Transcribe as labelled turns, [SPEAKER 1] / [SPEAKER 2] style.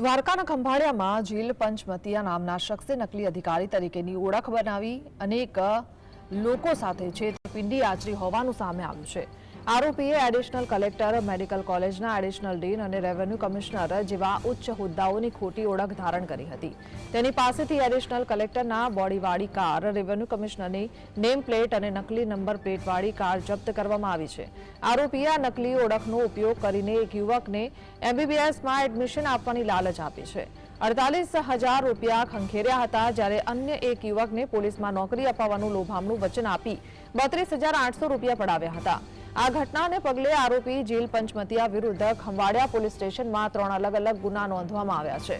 [SPEAKER 1] દ્વારકાના ખંભાળિયામાં જીલ પંચમતિયા નામના શખ્સે નકલી અધિકારી તરીકેની ઓળખ બનાવી અનેક લોકો સાથે છેતરપિંડી આચરી હોવાનું સામે આવ્યું છે. આરોપીએ એડિશનલ કલેક્ટર મેડિકલ કોલેજના એડિશનલ ડીન અને રેવન્યુ કમિશનર જેવા ઉચ્ચ હોદ્દાઓની ખોટી ઓળખ ધારણ કરી હતી. તેની પાસેથી એડિશનલ કલેક્ટરના બોડીવાળી કાર રેવન્યુ કમિશનરની નેમ પ્લેટ અને નકલી નંબર પ્લેટવાળી કાર જપ્ત કરવામાં આવી છે. આરોપીએ આ નકલી ઓળખનો ઉપયોગ કરીને એક યુવકને એમબીબીએસમાં એડમિશન આપવાની લાલચ આપી છે. અડતાલીસ હજાર રૂપિયા ખંખેર્યા હતા જ્યારે અન્ય એક યુવકને પોલીસમાં નોકરી અપાવવાનું લોભામણું વચન આપી બત્રીસ હજાર આઠસો રૂપિયા પડાવ્યા હતા. આ ઘટનાને પગલે આરોપી જેલ પંચમતિયા વિરુદ્ધ ખંભાળિયા પોલીસ સ્ટેશનમાં ત્રણ અલગ અલગ ગુના નોંધવામાં આવ્યા છે.